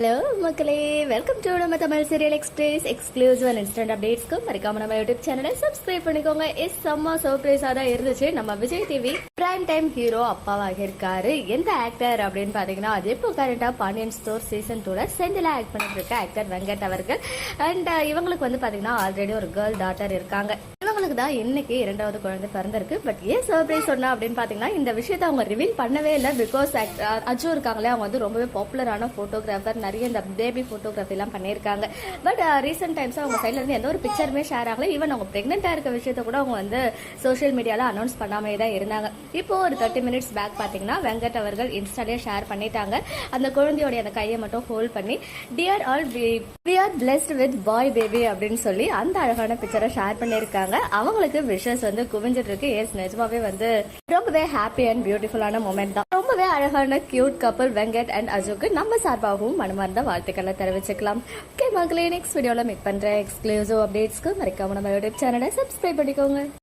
Hello மக்களே. Welcome to நம்ம Tamil serial express exclusive and instant அப்டேட்ஸ்க்கு மறக்காம நம்ம யூடியூப் சேனலை சப்ஸ்கிரைப் பண்ணிக்கோங்க. எஸ் செம்ம சர்ப்ரைஸாக தான் இருந்துச்சு. நம்ம Vijay TV prime time hero அப்பாவாக இருக்காரு. எந்த ஆக்டர் அப்படின்னு பார்த்தீங்கன்னா அது இப்போ கரண்டா பாண்டியன் ஸ்டோர் சீசன் டூல செந்தில ஆக்ட் பண்ணிட்டு இருக்க ஆக்டர் வெங்கட் அவர்கள். அண்ட் இவங்களுக்கு வந்து பார்த்தீங்கன்னா ஆல்ரெடி ஒரு கேர்ள் டாட்டர் இருக்காங்க. அவங்களுக்கு தான் இன்னைக்கு இரண்டாவது குழந்தை பிறந்திருக்கு. பட் ஏன் சர்ப்ரைஸ் சொன்னா அப்படின்னு பார்த்தீங்கன்னா இந்த விஷயத்தை அவங்க ரிவீல் பண்ணவே இல்லை. பிகாஸ் அஜு இருக்காங்களே அவங்க வந்து ரொம்பவே பாப்புலரான ஃபோட்டோகிராஃபர் நிறைய இந்த பேபி ஃபோட்டோகிராஃபிலாம் பண்ணியிருக்காங்க. பட் ரீசெண்ட் டைம்ஸ் அவங்க சைட்ல இருந்து எந்த ஒரு பிக்சருமே ஷேர் ஆகல. ஈவன் அவங்க பிரெக்னெண்டா இருக்க விஷயத்த கூட அவங்க வந்து சோஷியல் மீடியால அனௌன்ஸ் பண்ணாமே தான் இருந்தாங்க. இப்போ ஒரு தேர்ட்டி மினிட்ஸ் பேக் பாத்தீங்கன்னா வெங்கட் அவர்கள் இன்ஸ்டாலே ஷேர் பண்ணிட்டாங்க. அந்த குழந்தையோட அந்த கையை மட்டும் ஹோல்ட் பண்ணி dear all we are blessed with boy baby அப்படின்னு சொல்லி அந்த அழகான பிக்சரை ஷேர் பண்ணியிருக்காங்க. அவங்களுக்கு விஷஸ் வந்து குவிஞ்சிட்டு இருக்கு எஸ் நிஜமாவே வந்து ரொம்பவே ஹாப்பி அண்ட் பியூட்டிஃபுல்லான மூமெண்ட் தான். ரொம்பவே அழகான கியூட் கப்பல் வெங்கட் அண்ட் அஜுக்கு நம்ம சார்பாகவும் மனமார்ந்த வாழ்த்துக்களை தெரிவிச்சுக்கலாம். ஓகே மக்களே நெக்ஸ்ட் வீடியோவில் மீட் பண்ணுற எக்ஸ்க்ளூசிவ் அப்டேட்ஸ்க்கு மறக்காம நம்ம யூடியூப் சேனலை சப்ஸ்கிரைப் பண்ணிக்கோங்க.